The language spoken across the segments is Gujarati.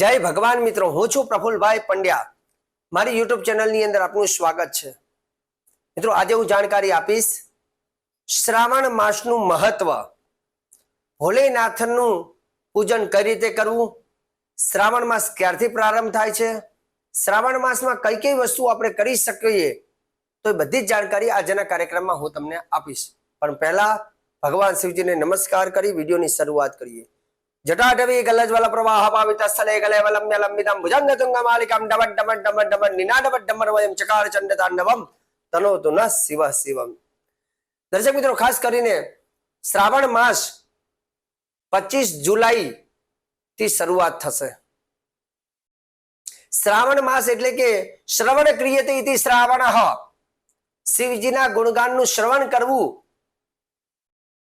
જય ભગવાન મિત્રો, હું છું પ્રફુલભાઈ પંડ્યા. મારી યુટ્યુબ ચેનલની અંદર આપનું સ્વાગત છે. મિત્રો, આજે હું જાણકારી આપીશ શ્રાવણ માસનું મહત્વ. ભોલેનાથનું પૂજન કઈ રીતે કરવું? શ્રાવણ માસ ક્યારથી પ્રારંભ થાય છે? શ્રાવણ માસમાં કઈ કઈ વસ્તુ આપણે કરી શકીએ? તો એ બધી જ જાણકારી આજના કાર્યક્રમમાં હું તમને આપીશ. પણ પહેલા ભગવાન શિવજીને નમસ્કાર કરી, વિડીયોની શરૂઆત કરીએ. જટાટવી ગલજ્વલ ప్రవాహ పావిత స్థలే ભુજંગ તુંગ માલિકમ డబట్ ડમટ ડમટ ડમટ નિનાડવટ ડમર વયમ ચકાર ચંડ તાંડવમ તનો તુ ન શિવ શિવમ દર્શક મિત્રો ખાસ કરીને શ્રાવણ માસ પચીસ જુલાઈ થી શરૂઆત થશે શ્રાવણ માસ એટલે કે શ્રવણ ક્રિયતે ઇતિ શ્રાવણ શિવજીના ગુણગાનનું શ્રવણ કરવું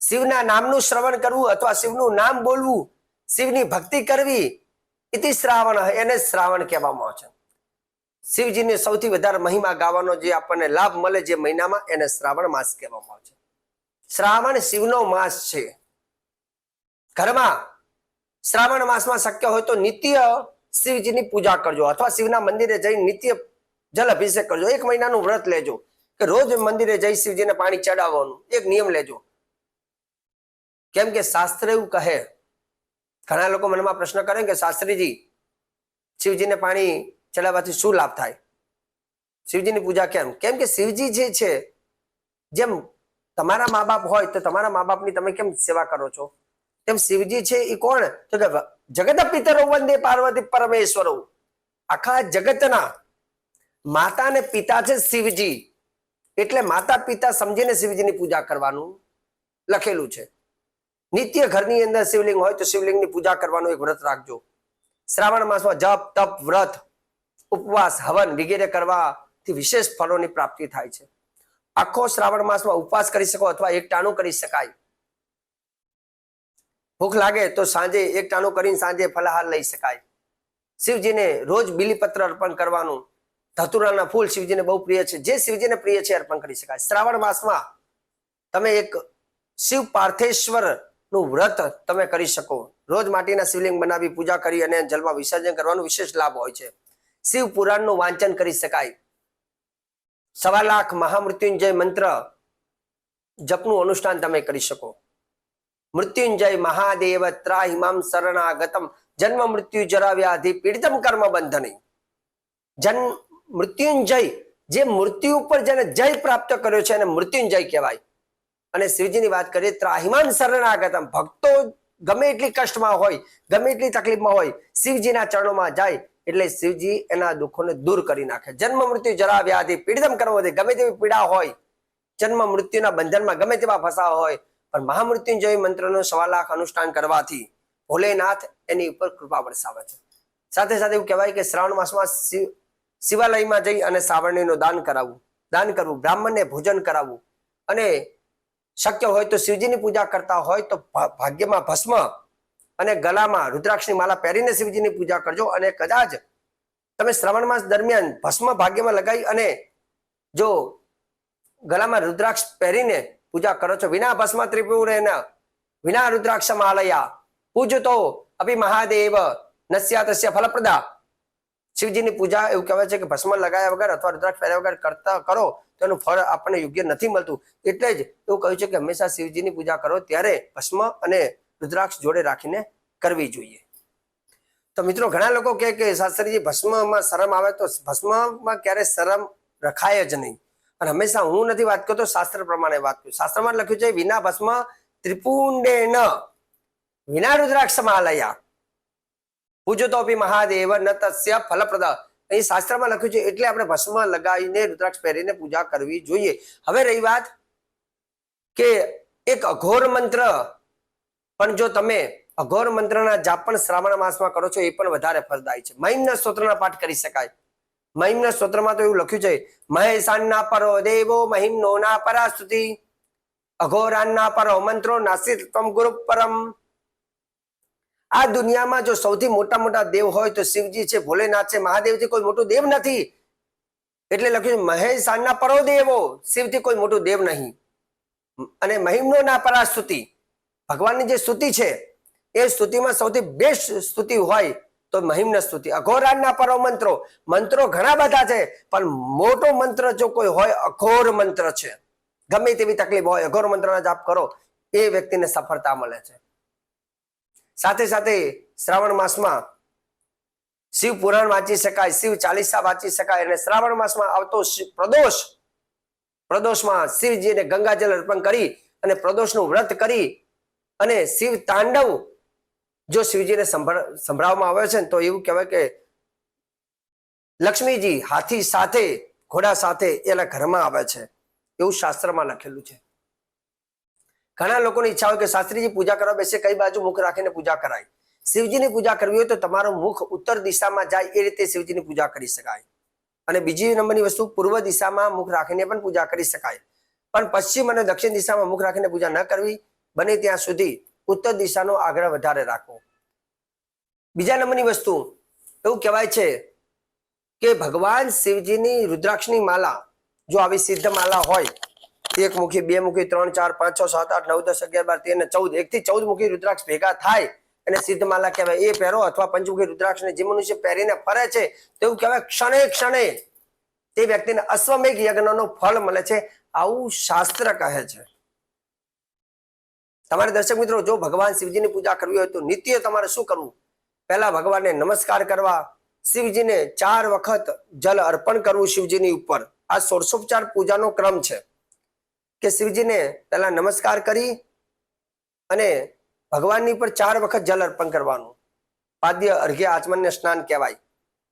શિવના નામનું શ્રવણ કરવું અથવા શિવનું નામ બોલવું શિવની ભક્તિ કરવી ઇતિ શ્રાવણ એને શ્રાવણ કહેવામાં આવે છે. શિવજીને સૌથી વધારે મહિમા ગાવાનો જે આપણને લાભ મળે જે મહિનામાં, એને શ્રાવણ માસ કહેવામાં આવે છે. શ્રાવણ શિવનો માસ છે. ઘરમાં શ્રાવણ માસમાં શક્ય હોય તો નિત્ય શિવજીની પૂજા કરજો, અથવા શિવના મંદિરે જઈ નિત્ય જલ અભિષેક કરજો. એક મહિનાનું વ્રત લેજો કે રોજ મંદિરે જઈ શિવજીને પાણી ચડાવવાનું, એક નિયમ લેજો. કેમ કે શાસ્ત્ર એવું કહે ઘણા લોકો મનમાં પ્રશ્ન કરે કે શાસ્ત્રીજી, શિવજીને પાણી ચડાવવાથી શું લાભ થાય? શિવજીની પૂજા કેમ? કેમ કે શિવજી જે છે, જેમ તમારા મા બાપ હોય તો તમારા મા બાપની તમે કેમ સેવા કરો છો? તેમ શિવજી છે એ કોણ? તો કે જગત પિતરો વંદે પાર્વતી પરમેશ્વરો. આખા જગતના માતા અને પિતા છે શિવજી. એટલે માતા પિતા સમજીને શિવજીની પૂજા કરવાનું લખેલું છે. નિત્ય ઘરની અંદર શિવલિંગ હોય તો શિવલિંગની પૂજા કરવાનું એક વ્રત રાખજો. શ્રાવણ માસમાં જપ, તપ, વ્રત, ઉપવાસ, હવન વગેરે કરવાથી વિશેષ ફળોની પ્રાપ્તિ થાય છે. આખો શ્રાવણ માસમાં ઉપવાસ કરી શકો અથવા એક ટાણું કરી શકાય. ભૂખ લાગે તો સાંજે એક ટાણું કરીને સાંજે ફલાહાર લઈ શકાય. શિવજીને રોજ બિલીપત્ર અર્પણ કરવાનું. ધતુરાના ફૂલ શિવજીને બહુ પ્રિય છે. જે શિવજીને પ્રિય છે અર્પણ કરી શકાય. શ્રાવણ માસમાં તમે એક શિવ પાર્થેશ્વર નું વ્રત તમે કરી શકો. રોજ માટીના શિવલિંગ બનાવી પૂજા કરી અને જલમાં વિસર્જન કરવાનો વિશેષ લાભ હોય છે. શિવ પુરાણનું વાંચન કરી શકાય. સવા લાખ મહામૃત્યુંજય મંત્ર જપનું અનુષ્ઠાન તમે કરી શકો. મૃત્યુંજય મહાદેવ ત્રાહિમામ શરણાગતમ. જન્મ મૃત્યુ જરાવ્યા વ્યાધિ પીડિતમ કર્મ બંધની. જન મૃત્યુંજય જે મૃત્યુ ઉપર જેને જય પ્રાપ્ત કર્યો છે એને મૃત્યુંજય કહેવાય. અને શિવજીની વાત કરીએ, ત્રાહિમાન શરણાગતમ. ભક્તો ગમે એટલી કષ્ટમાં હોય, ગમે એટલી તકલીફમાં હોય, શિવજીના ચરણોમાં જાય એટલે શિવજી એના દુઃખોને દૂર કરી નાખે. જન્મ મૃત્યુ જરા વ્યાધિ, પીડિતમ કરવો દે ગમે તેવી પીડા હોય, જન્મ મૃત્યુના બંધનમાં ગમે તેવા ફસા હોય, પણ મહામૃત્યુંજય મંત્રનો સવા લાખ અનુષ્ઠાન કરવાથી ભોલેનાથ એની ઉપર કૃપા વરસાવે છે. સાથે સાથે એવું કહેવાય કે શ્રાવણ માસમાં શિવ, શિવાલયમાં જઈ અને સાવરણીનું દાન કરાવવું, દાન કરવું, બ્રાહ્મણને ભોજન કરાવવું અને શક્ય હોય તો શિવજીની પૂજા કરતા હોય તો ભાગ્યમાં ભસ્મ અને ગલામાં રુદ્રાક્ષની માલા પહેરીને શિવજીની પૂજા કરજો અને કદાચ તમે શ્રાવણ માસ દરમિયાન ભસ્મ ભાગ્યમાં લગાવી અને જો ગલામાં રુદ્રાક્ષ પહેરીને પૂજા કરો છો, વિના ભસ્મ ત્રિપુરેના વિના રુદ્રાક્ષ માલયા, પૂજતો અભિ મહાદેવ, નસ્યા તસ્ય ફલપ્રદા શિવજીની પૂજા એવું કહેવાય છે કે ભસ્મ લગાવ્યા વગર અથવા રુદ્રાક્ષ પહેર્યા વગર કરતા કરો, તો એનું ફળ આપણને યોગ્ય નથી મળતું. એટલે જ એવું કહ્યું છે કે હંમેશા શિવજીની પૂજા કરો ત્યારે ભસ્મ અને રુદ્રાક્ષ જોડે રાખીને કરવી જોઈએ. તો મિત્રો, ઘણા લોકો કહે કે શાસ્ત્રીજી, ભસ્મમાં શરમ આવે તો ભસ્મમાં ક્યારે શરમ રખાય જ નહીં. અને હંમેશા હું નથી વાત કરતો, શાસ્ત્ર પ્રમાણે વાત કરું. શાસ્ત્રમાં લખ્યું છે, વિના ભસ્મ ત્રિપુંડે ન વિના રુદ્રાક્ષમાલયા પૂજતોપી મહાદેવ ન તસ્ય ફલપ્રદ અહીં શાસ્ત્રમાં લખ્યું છે, એટલે આપણે ભસ્મ લગાવીને રુદ્રાક્ષ પહેરીને પૂજા કરવી જોઈએ. હવે રહી વાત કે એક અઘોર મંત્ર, પણ જો તમે અઘોર મંત્રના જાપ પણ શ્રાવણ માસમાં કરો છો, એ પણ વધારે ફળદાયી છે. મહિમના સ્તોત્રના પાઠ કરી શકાય. મહિમના સ્તોત્રમાં તો એવું લખ્યું છે મહેશાનના પરો દેવો મહિમનો ના પરા સ્તુતિ અઘોરાનના પરો મંત્રો નાસિત તમ ગુરુ પરમ આ દુનિયામાં જો સૌથી મોટા મોટા દેવ હોય તો શિવજી છે, ભોલેનાથ છે મહાદેવથી કોઈ મોટું દેવ નથી. એટલે લખ્યું મહેશ મહેશાનના પરો દેવો શિવથી કોઈ મોટું દેવ નહીં. અને મહિમનો ના પરા સ્તુતિ ભગવાનની જે સ્તુતિ છે, એ સ્તુતિમાં સૌથી બેસ્ટ સ્તુતિ હોય તો મહિમન સ્તુતિ. અઘોરાના પરો મંત્રો મંત્રો ઘણા બધા છે, પણ મોટો મંત્ર જો કોઈ હોય, અઘોર મંત્ર છે. ગમે તેવી તકલીફ હોય, અઘોર મંત્રના જાપ કરો, એ વ્યક્તિને સફળતા મળે છે. સાથે સાથે શ્રાવણ માસમાં શિવ પુરાણ વાંચી શકાય, શિવ ચાલીસા વાંચી શકાય અને શ્રાવણ માસમાં આવતો પ્રદોષ, પ્રદોષમાં શિવજીને ગંગાજલ અર્પણ કરી અને પ્રદોષનું વ્રત કરી અને શિવ તાંડવ જો શિવજીને સંભળ- સંભળાવવામાં આવે છે ને તો એવું કહેવાય કે લક્ષ્મીજી હાથી સાથે, ઘોડા સાથે એના ઘરમાં આવે છે. એવું શાસ્ત્રમાં લખેલું છે. ઘણા લોકોની ઈચ્છા હોય કે શાસ્ત્રીજી પૂજા કરવા બેસે, કઈ બાજુ મુખ રાખીને પૂજા કરાય? શિવજીની પૂજા કરવી હોય તો તમારું મુખ ઉત્તર દિશામાં જાય, એ રીતે શિવજીની પૂજા કરી શકાય. અને બીજી નંબરની વસ્તુ, પૂર્વ દિશામાં મુખ રાખીને પણ પૂજા કરી શકાય. પણ પશ્ચિમ અને દક્ષિણ દિશામાં મુખ રાખીને પૂજા ન કરવી, બને ત્યાં સુધી ઉત્તર દિશાનો આગ્રહ વધારે રાખવો. બીજા નંબરની વસ્તુ, એવું કહેવાય છે કે ભગવાન શિવજીની રુદ્રાક્ષની માલા, જો આવી સિદ્ધ માલા હોય એક મુખી, બે મુખી, ત્રણ, ચાર, પાંચ, છ, સાત, આઠ, નવ, દસ, અગિયાર, બાર, તેર ને ચૌદ. એક થી ચૌદ મુખી રુદ્રાક્ષ ભેગા થાય અને સિદ્ધ માલા કહેવાય. એ પહેરો અથવા પંચમુખી રુદ્રાક્ષ જે મનુષ્ય પહેરીને ફરે છે તેવું કહેવાય ક્ષણે ક્ષણે તે વ્યક્તિને અશ્વમેઘ યજ્ઞનો ફળ મળે છે. આવું શાસ્ત્ર કહે છે. તમારે દર્શક મિત્રો, જો ભગવાન શિવજીની પૂજા કરવી હોય તો નિત્ય તમારે શું કરવું? પહેલા ભગવાનને નમસ્કાર કરવા, શિવજીને ચાર વખત જલ અર્પણ કરવું શિવજીની ઉપર. આ સોળસોપચાર પૂજાનો ક્રમ છે. કે શિવજીને પહેલા નમસ્કાર કરી અને ભગવાનની પર ચાર વખત જલ અર્પણ કરવાનું. પાદ્ય અર્ઘ્ય આચમનને સ્નાન કહેવાય.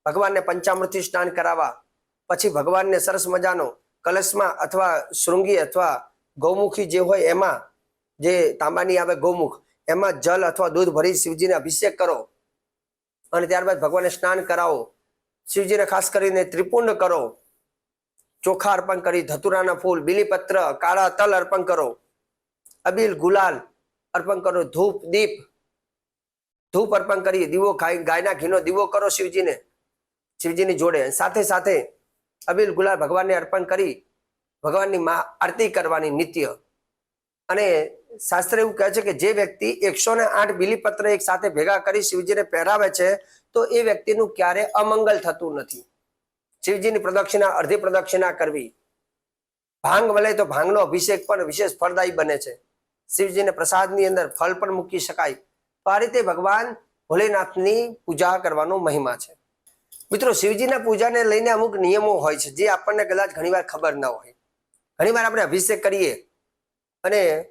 ભગવાનને પંચામૃતથી સ્નાન કરાવવા. પછી ભગવાનને સરસ મજાનો કલશમાં અથવા શૃંગી અથવા ગૌમુખી જે હોય એમાં, જે તાંબાની આવે ગૌમુખ, એમાં જલ અથવા દૂધ ભરી શિવજીને અભિષેક કરો. અને ત્યારબાદ ભગવાનને સ્નાન કરાવો. શિવજીને ખાસ કરીને ત્રિપુંડ કરો. ચોખા અર્પણ કરી, ધતુરાના ફૂલ, બિલીપત્ર, કાળા તલ અર્પણ કરો. અબીલ ગુલાલ અર્પણ કરો, ધૂપ, દીપ. ધૂપ અર્પણ કરી, દીવો ગાય ગાયના ઘીનો દીવો કરો શિવજીને, શિવજીની જોડે. સાથે સાથે અબીલ ગુલાલ ભગવાનને અર્પણ કરી, ભગવાનની મા આરતી કરવાની નિત્ય. અને શાસ્ત્ર એવું કહે છે કે જે વ્યક્તિ એકસો ને આઠ બિલીપત્ર એક સાથે ભેગા કરી શિવજીને પહેરાવે છે, તો એ વ્યક્તિનું ક્યારે અમંગલ થતું નથી. શિવજીની પ્રદક્ષિણા, અર્ધી પ્રદક્ષિણા કરવી. ભાંગ વલે તો ભાંગનો અભિષેક પણ વિશેષ ફળદાયી બને છે. શિવજીને પ્રસાદની અંદર ફળ પણ મૂકી શકાય. તો આ રીતે ભગવાન ભોલેનાથની પૂજા કરવાનો મહિમા છે. મિત્રો, શિવજીના પૂજાને લઈને અમુક નિયમો હોય છે, જે આપણને કદાચ ઘણીવાર ખબર ન હોય. ઘણીવાર આપણે અભિષેક કરીએ અને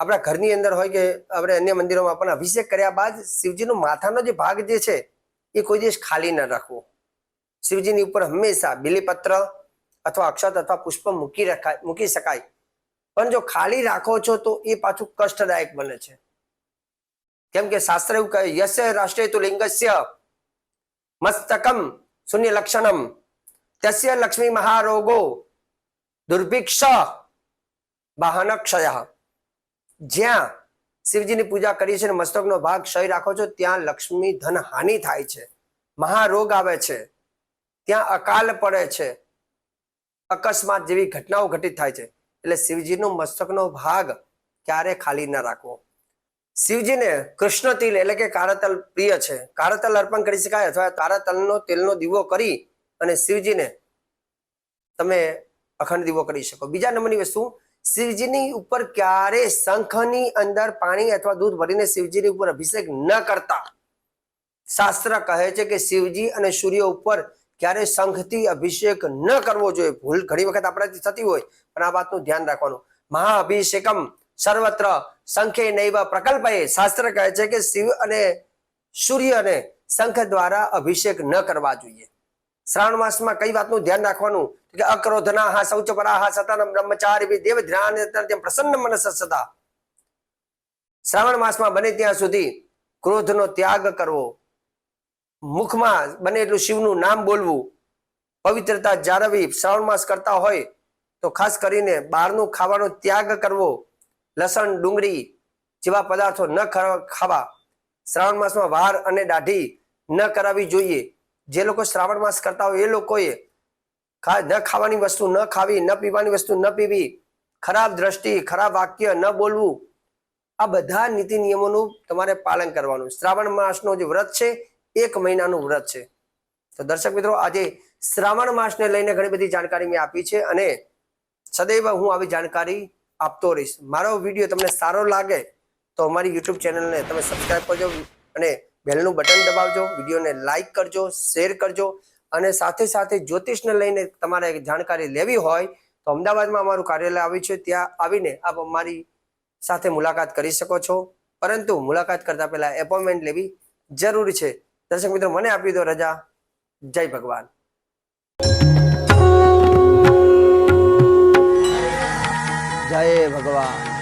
આપણા ઘરની અંદર હોય કે આપણે અન્ય મંદિરોમાં પણ અભિષેક કર્યા બાદ શિવજીનો માથાનો જે ભાગ જે છે, એ કોઈ દિવસ ખાલી ન રાખવો. શિવજીની ઉપર હંમેશા બિલીપત્ર અથવા અક્ષત અથવા પુષ્પ મૂકી રખાય, મૂકી શકાય. પણ જો ખાલી રાખો છો તો એ પાછું કષ્ટદાયક બને છે. કેમ કે શાસ્ત્ર એવું કહે, યસ્ય રાષ્ટ્રીય તો લિંગસ્ય મસ્તકમ શૂન્ય લક્ષણમ તસ્ય લક્ષ્મી મહારોગો દુર્ભિક્ષ વાહનક્ષય જ્યાં શિવજીની પૂજા કરી છે મસ્તકનો ભાગ ક્ષય રાખો છો, ત્યાં લક્ષ્મી ધન હાનિ થાય છે. મહારોગ આવે છે. ત્યાં અકાલ પડે છે. અકસ્માત જેવી ઘટનાઓ ઘટિત થાય છે. એટલે શિવજીનો મસ્તકનો ભાગ ક્યારે ખાલી ન રાખવો. શિવજીને કૃષ્ણ તિલ એટલે કે કાળતલ પ્રિય છે. કાળતલ અર્પણ કરી શકાય અથવા કાળતલનો તેલનો દીવો કરી અને શિવજીને તમે અખંડ દીવો કરી શકો. બીજા નંબરની વસ્તુ, શિવજીની ઉપર ક્યારે શંખની અંદર પાણી અથવા દૂધ ભરીને શિવજીની ઉપર અભિષેક ન કરતા. શાસ્ત્ર કહે છે કે શિવજી અને સૂર્ય ઉપર ક્યારે શંખથી અભિષેક ન કરવો જોઈએ? ભૂલ ઘણી વખત આપણાથી થતી હોય, પણ આ વાતનું ધ્યાન રાખવાનું. મહાઅભિષેકમ સર્વત્ર શંખે નૈવ પ્રકલ્પએ શાસ્ત્ર કહે છે કે શિવ અને સૂર્યને શંખ દ્વારા અભિષેક ન કરવા જોઈએ. શ્રાવણ માસમાં કઈ વાતનું ધ્યાન રાખવાનું? કે અક્રોધના હા શૌચ પરા હા સતાનમ બ્રહ્મચારી દેવ ધ્યાન પ્રસન્ન મનસ સદા. શ્રાવણ માસમાં બને ત્યાં સુધી ક્રોધનો ત્યાગ કરવો. મુખમાં બને એટલું શિવનું નામ બોલવું, પવિત્રતા જાળવી શ્રાવણ માસ કરતા હોય તો ખાસ કરીને બહારનું ખાવાનો ત્યાગ કરવો, લસણ, ડુંગળી જેવા પદાર્થો ન ખાવા. શ્રાવણ માસમાં વાર અને દાઢી ન કરાવવી જોઈએ. જે લોકો શ્રાવણ માસ કરતા હોય એ લોકોએ ન ખાવાની વસ્તુ ન ખાવી, ન પીવાની વસ્તુ ન પીવી, ખરાબ દ્રષ્ટિ, ખરાબ વાક્ય ન બોલવું. આ બધા નીતિ નિયમોનું તમારે પાલન કરવાનું. શ્રાવણ માસનો જે વ્રત છે એક મહિનાનું વ્રત છે. તો દર્શક મિત્રો, આજે શ્રાવણ માસને લઈને ઘણી બધી જાણકારી મેં આપી છે અને સદૈવ હું આવી જાણકારી આપતો રહીશ. મારો વીડિયો તમને સારો લાગે તો અમારી યુટ્યુબ ચેનલને તમે સબસ્ક્રાઈબ કરજો અને બેલનું બટન દબાવજો. વિડીયોને લાઇક કરજો, શેર કરજો અને સાથે સાથે જ્યોતિષને લઈને તમારે જાણકારી લેવી હોય તો અમદાવાદમાં અમારું કાર્યાલય આવ્યું છે. ત્યાં આવીને આપ અમારી સાથે મુલાકાત કરી શકો છો. પરંતુ મુલાકાત કરતા પહેલા એપોઇન્ટમેન્ટ લેવી જરૂરી છે. દર્શક મિત્રો મને આપી દો રજા. જય ભગવાન. જય ભગવાન.